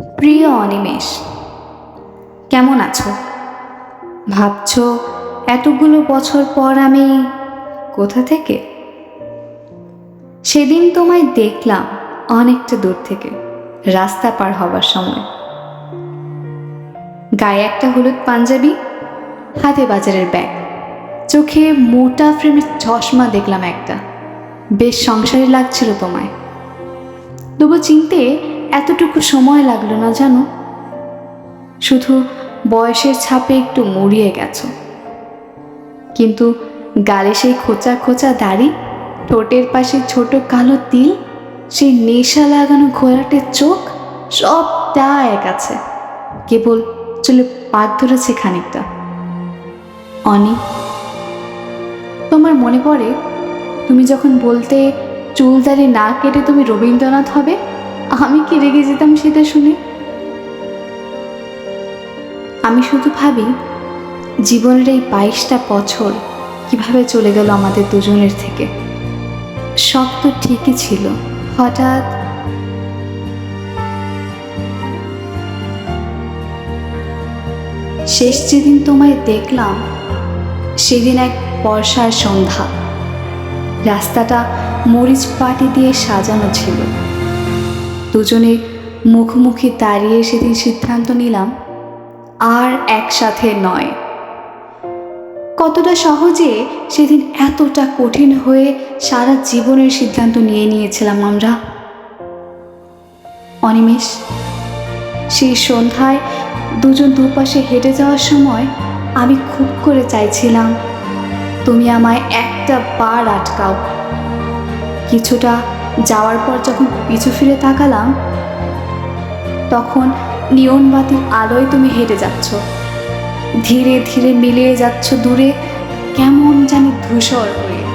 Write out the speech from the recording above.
প্রিয় অনিমেষ, কেমন আছো? ভাবছ এতগুলো বছর পর আমি কোথা থেকে? সেদিন তোমায় দেখলাম অনেকটা দূর থেকে, রাস্তা পার হবার সময়। গায়ে একটা হলুদ পাঞ্জাবি, হাতে বাজারের ব্যাগ, চোখে মোটা ফ্রেমের চশমা দেখলাম একটা। বেশ সংসারী লাগছিল তোমায়। তবু চিনতে এতটুকু সময় লাগল না জানো? শুধু বয়সের ছাপে একটু মরিয়ে গেছো। কিন্তু গালে সেই খোঁচা খোঁচা দাড়ি, ঠোঁটের পাশে ছোট কালো তিল, সেই নেশা লাগানো ঘোরাটের চোখ সবটা এক আছে। কেবল চলে পাক ধরেছে খানিকটা। অনি, তোমার মনে পড়ে? তুমি যখন বলতে চুলদারি না কেটে তুমি রবীন্দ্রনাথ হবে আমি কি রেগে যেতাম সেটা শুনে? আমি শুধু ভাবি, জীবনের এই বাইশটা বছর কীভাবে চলে গেল আমাদের দুজনের থেকে। সব তো ঠিকই ছিল, হঠাৎ শেষ যেদিন তোমায় দেখলাম, সেদিন এক বর্ষার সন্ধ্যা। রাস্তাটা মরিচ পাটি দিয়ে সাজানো ছিল। দুজনে মুখোমুখি দাঁড়িয়ে সেদিন সিদ্ধান্ত নিলাম, আর একসাথে নয়। কতটা সহজে সেদিন এতটা কঠিন হয়ে সারা জীবনের সিদ্ধান্ত নিয়ে নিয়েছিলাম আমরা। অনিমেষ, সেই সন্ধ্যায় দুজন দুপাশে হেঁটে যাওয়ার সময় আমি খুব করে চাইছিলাম, তুমি আমায় একটা বার আটকাও। কিছুটা যাওয়ার পর যখন পিছু ফিরে তাকালাম, তখন নিয়ন বাতির আলোয় তুমি হেঁটে যাচ্ছ। ধীরে ধীরে মিলিয়ে যাচ্ছ দূরে, কেমন জানি ধূসর হয়ে।